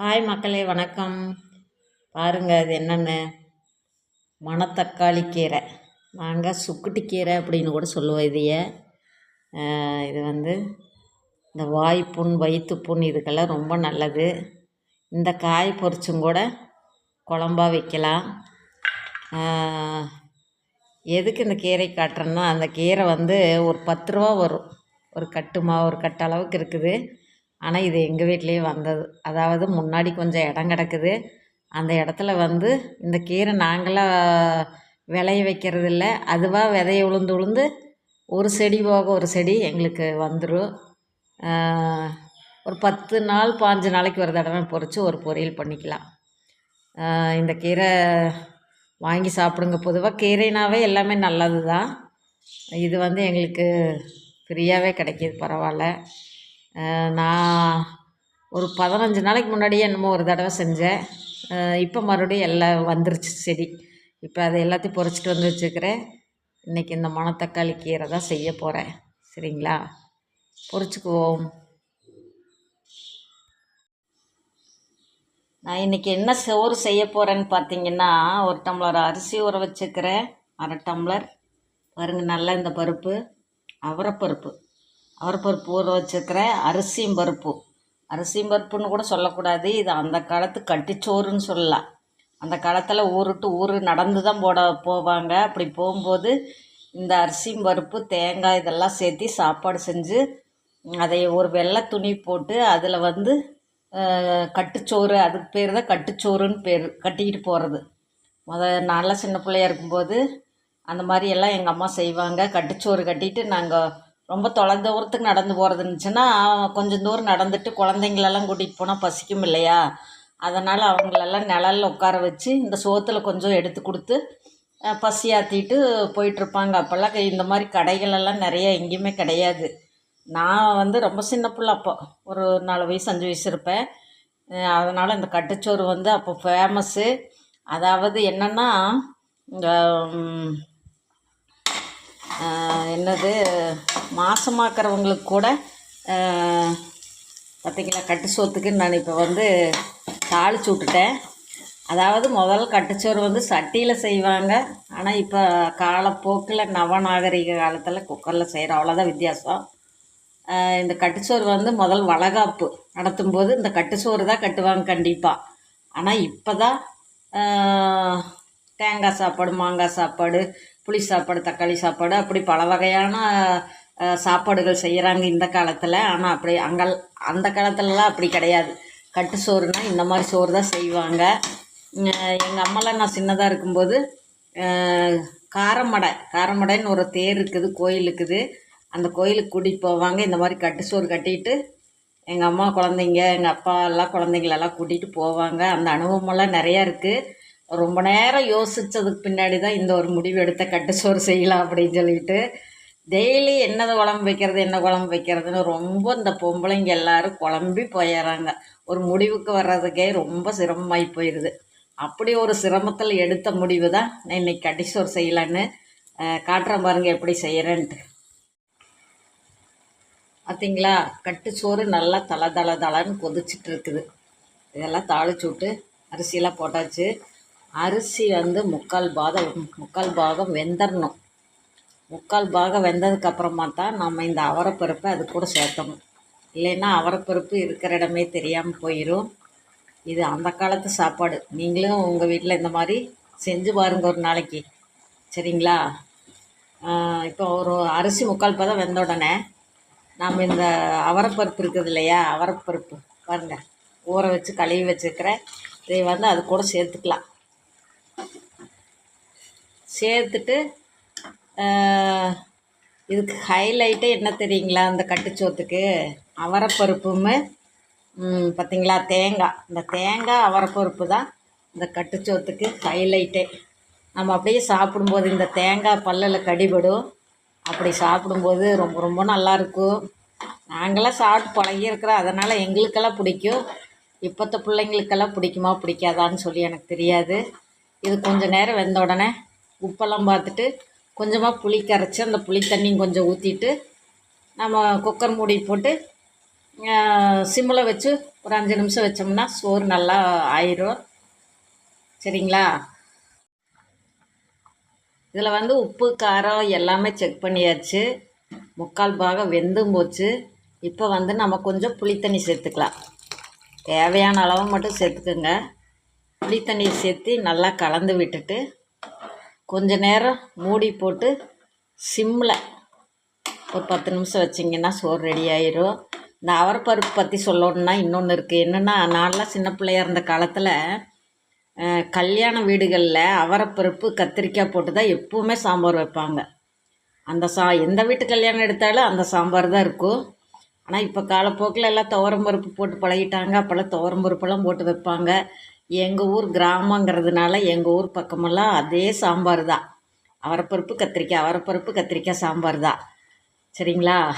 Hi மக்களே வணக்கம். பாருங்கள் அது என்னென்னு? மணத்தக்காளி கீரை. நாங்கள் சுக்குட்டி கீரை அப்படின்னு கூட சொல்லுவோம் இதைய. இது வந்து இந்த வாய்ப்புண் வயிற்றுப்புண் இதுக்கெல்லாம் ரொம்ப நல்லது. இந்த காய் பொரிச்சும் கூட குழம்பா வைக்கலாம். எதுக்கு இந்த கீரை காட்டுறேன்னா அந்த கீரை வந்து ஒரு பத்து ரூபா வரும். ஒரு கட்டுமா ஒரு கட்டு அளவுக்கு இருக்குது. ஆனால் இது எங்கள் வீட்லேயே வந்தது. அதாவது முன்னாடி கொஞ்சம் இடம் கிடக்குது. அந்த இடத்துல வந்து இந்த கீரை நாங்களாக விளைய வைக்கிறது இல்லை. அதுவாக விதைய உளுந்து உளுந்து ஒரு செடி போக ஒரு செடி எங்களுக்கு வந்துடும் ஒரு பத்து நாள் பாஞ்சு நாளைக்கு ஒரு தடவை பொறிச்சு ஒரு பொரியல் பண்ணிக்கலாம். இந்த கீரை வாங்கி சாப்பிடுங்க. பொதுவாக கீரைனாவே எல்லாமே நல்லது தான் இது வந்து எங்களுக்கு ஃப்ரீயாகவே கிடைக்கிது பரவாயில்ல. நான் ஒரு பதினஞ்சு நாளைக்கு முன்னாடியே என்னமோ ஒரு தடவை செஞ்சேன். இப்போ மறுபடியும் எல்லாம் வந்துருச்சு செடி. இப்போ அதை எல்லாத்தையும் பொறிச்சிட்டு வந்து வச்சுக்கிறேன். இன்றைக்கி இந்த மணத்தக்காளி கீரை தான் செய்ய போகிறேன் சரிங்களா? பொறிச்சுக்குவோம். நான் இன்றைக்கி என்ன சோறு செய்ய போகிறேன்னு பார்த்தீங்கன்னா ஒரு டம்ளர் அரிசி ஊற வச்சுக்கிறேன். அரை டம்ளர். பாருங்கள் நல்லா இந்த பருப்பு அவரைப்பருப்பு. அவரப்பருப்பு ஊற வச்சுக்கிறேன் அரிசியும் பருப்பு. அரிசியும் பருப்புன்னு கூட சொல்லக்கூடாது. இது அந்த காலத்து கட்டிச்சோறுன்னு சொல்லலாம். அந்த காலத்தில் ஊருட்டு ஊர் நடந்து தான் போட போவாங்க. அப்படி போகும்போது இந்த அரிசியும் பருப்பு தேங்காய் இதெல்லாம் சேர்த்து சாப்பாடு செஞ்சு அதை ஒரு வெள்ளை துணி போட்டு அதில் வந்து கட்டுச்சோறு அதுக்கு பேர் தான் கட்டுச்சோறுன்னு பேர் கட்டிக்கிட்டு போகிறது முத நான்லாம் சின்ன பிள்ளையா இருக்கும்போது அந்த மாதிரி எல்லாம் எங்கள் அம்மா செய்வாங்க. கட்டுச்சோறு கட்டிட்டு நாங்கள் ரொம்ப தொலை தூரத்துக்கு நடந்து போகிறது இருந்துச்சுன்னா கொஞ்சம் தூரம் நடந்துட்டு குழந்தைங்களெல்லாம் கூட்டிகிட்டு போனால் பசிக்கும் இல்லையா? அதனால் அவங்களெல்லாம் நிழலில் உட்கார வச்சு இந்த சோத்தில் கொஞ்சம் எடுத்து கொடுத்து பசியாற்றிட்டு போயிட்டுருப்பாங்க அப்போல்லாம் இந்த மாதிரி கடைகளெல்லாம் நிறைய எங்கேயுமே கிடையாது. நான் வந்து ரொம்ப சின்ன பிள்ளை அப்போ. ஒரு நாலு வயசு அஞ்சு வயசு இருப்பேன். அதனால் இந்த கட்டுச்சோறு வந்து அப்போ ஃபேமஸ்ஸு அதாவது என்னென்னா என்னது ம், மாசமாக்குறவங்களுக்கு கூட பார்த்திங்களா கட்டு சோத்துக்கு நான் இப்போ வந்து தாளிச்சு விட்டுட்டேன். அதாவது முதல் கட்டுச்சோறு வந்து சட்டியில் செய்வாங்க. ஆனால் இப்போ காலப்போக்கில் நவநாகரிக காலத்தில் குக்கரில் செய்கிறோம் அவ்வளோதான் வித்தியாசம். இந்த கட்டுச்சோறு வந்து முதல் வளகாப்பு நடத்தும்போது இந்த கட்டுச்சோறு தான் கட்டுவாங்க கண்டிப்பாக ஆனால் இப்போ தான் தேங்காய் சாப்பாடு மாங்காய் சாப்பாடு புளி சாப்பாடு தக்காளி சாப்பாடு அப்படி பல வகையான சாப்பாடுகள் செய்கிறாங்க இந்த காலத்தில். ஆனால் அப்படி அங்கே அந்த காலத்துலலாம் அப்படி கிடையாது. கட்டு சோறுனா இந்த மாதிரி சோறு தான் செய்வாங்க. எங்கள் அம்மாலாம் நான் சின்னதாக இருக்கும்போது காரமடை காரமடைன்னு ஒரு தேர் இருக்குது கோயில் இருக்குது. அந்த கோயிலுக்கு கூட்டிகிட்டு போவாங்க. இந்த மாதிரி கட்டு சோறு கட்டிட்டு எங்கள் அம்மா குழந்தைங்க எங்கள் அப்பா எல்லாம் குழந்தைங்களெல்லாம் கூட்டிகிட்டு போவாங்க. அந்த அனுபவமெல்லாம் நிறையா இருக்குது ரொம்ப நேரம் யோசித்ததுக்கு பின்னாடி தான் இந்த ஒரு முடிவு எடுத்த கட்டு சோறு செய்யலாம் அப்படின்னு சொல்லிட்டு டெய்லி என்னது குழம்பு வைக்கிறது என்ன குழம்பு வைக்கிறதுன்னு ரொம்ப இந்த பொம்பளைங்க எல்லாரும் குழம்பி போயிடுறாங்க ஒரு முடிவுக்கு வர்றதுக்கே ரொம்ப சிரமமாகி போயிடுது அப்படி ஒரு சிரமத்தில் எடுத்த முடிவு தான் நான் இன்னைக்கு கடிசோர் செய்யலான்னு காட்டுறேன் பாருங்கள் எப்படி செய்கிறேன்ட்டு பார்த்தீங்களா கட்டுச்சோறு நல்லா தலை தலை தலைன்னு கொதிச்சிட்டு இருக்குது. இதெல்லாம் தாளிச்சு விட்டு அரிசியெல்லாம் போட்டாச்சு. அரிசி வந்து முக்கால் பாதம் முக்கால் பாகம் வெந்தரணும் முக்கால் பாகம் வெந்ததுக்கு அப்புறமா தான் நம்ம இந்த அவரைப்பருப்பை அது கூட சேர்த்தணும். இல்லைன்னா அவரைப்பருப்பு இருக்கிற இடமே தெரியாமல் போயிடும் இது அந்த காலத்து சாப்பாடு. நீங்களும் உங்கள் வீட்டில் இந்த மாதிரி செஞ்சு பாருங்க ஒரு நாளைக்கு. சரிங்களா? இப்போ ஒரு அரிசி முக்கால் பதம் வெந்த உடனே நாம் இந்த அவரப்பருப்பு இருக்குது இல்லையா? அவரைப்பருப்பு பாருங்கள் ஊற வச்சு கழுவி வச்சுருக்கிறேன் இதை வந்து அது கூட சேர்த்துக்கலாம். சேர்த்துட்டு இதுக்கு ஹைலைட்டே என்ன தெரியுங்களா? இந்த கட்டுச்சோத்துக்கு அவரைப்பருப்புமே பார்த்திங்களா பார்த்தீங்களா தேங்காய் இந்த தேங்காய் அவரைப்பருப்பு தான் இந்த கட்டுச்சோத்துக்கு ஹைலைட்டே நம்ம அப்படியே சாப்பிடும்போது இந்த தேங்காய் பல்லில் கடிபடும். அப்படி சாப்பிடும்போது ரொம்ப ரொம்ப நல்லாயிருக்கும். நாங்களாம் சாப்பிட்டு பழகியிருக்கிறோம். அதனால் எங்களுக்கெல்லாம் பிடிக்கும். இப்போத்த பிள்ளைங்களுக்கெல்லாம் பிடிக்குமா பிடிக்காதான்னு சொல்லி எனக்கு தெரியாது. இது கொஞ்சம் நேரம் வெந்த உடனே உப்பெல்லாம் பார்த்துட்டு கொஞ்சமாக புளி கரைச்சி அந்த புளி தண்ணியும் கொஞ்சம் ஊற்றிட்டு நம்ம குக்கர் மூடி போட்டு சிம்மில் வச்சு ஒரு அஞ்சு நிமிஷம் வச்சோம்னா சோறு நல்லா ஆயிரும். சரிங்களா? இதில் வந்து உப்பு காரம் எல்லாமே செக் பண்ணியாச்சு. முக்கால் பாகம் வெந்தும் போச்சு. இப்போ வந்து நம்ம கொஞ்சம் புளித்தண்ணி சேர்த்துக்கலாம். தேவையான அளவு மட்டும் சேர்த்துக்குங்க. புளித்தண்ணி சேர்த்து நல்லா கலந்து விட்டுட்டு கொஞ்ச நேரம் மூடி போட்டு சிம்மில் ஒரு பத்து நிமிஷம் வச்சிங்கன்னா சோறு ரெடி ஆயிரும். இந்த அவரைப்பருப்பு பற்றி சொல்லணுன்னா இன்னொன்று இருக்குது என்னென்னா நான்லாம் சின்ன பிள்ளையாக இருந்த காலத்தில் கல்யாண வீடுகளில் அவரைப்பருப்பு கத்திரிக்காய் போட்டு தான் எப்போவுமே சாம்பார் வைப்பாங்க. அந்த சா எந்த வீட்டு கல்யாணம் எடுத்தாலும் அந்த சாம்பார் தான் இருக்கும். ஆனால் இப்போ காலப்போக்கில் எல்லாம் துவரம் பருப்பு போட்டு பழகிட்டாங்க. அப்போல்லாம் துவரம் பருப்பெல்லாம் போட்டு வைப்பாங்க. எங்கள் ஊர் கிராமங்கிறதுனால எங்கள் ஊர் பக்கமெல்லாம் அதே சாம்பார் தான். அவரைப்பருப்பு கத்திரிக்காய் அவரைப்பருப்பு கத்திரிக்காய் சாம்பார் தான். சரிங்களா?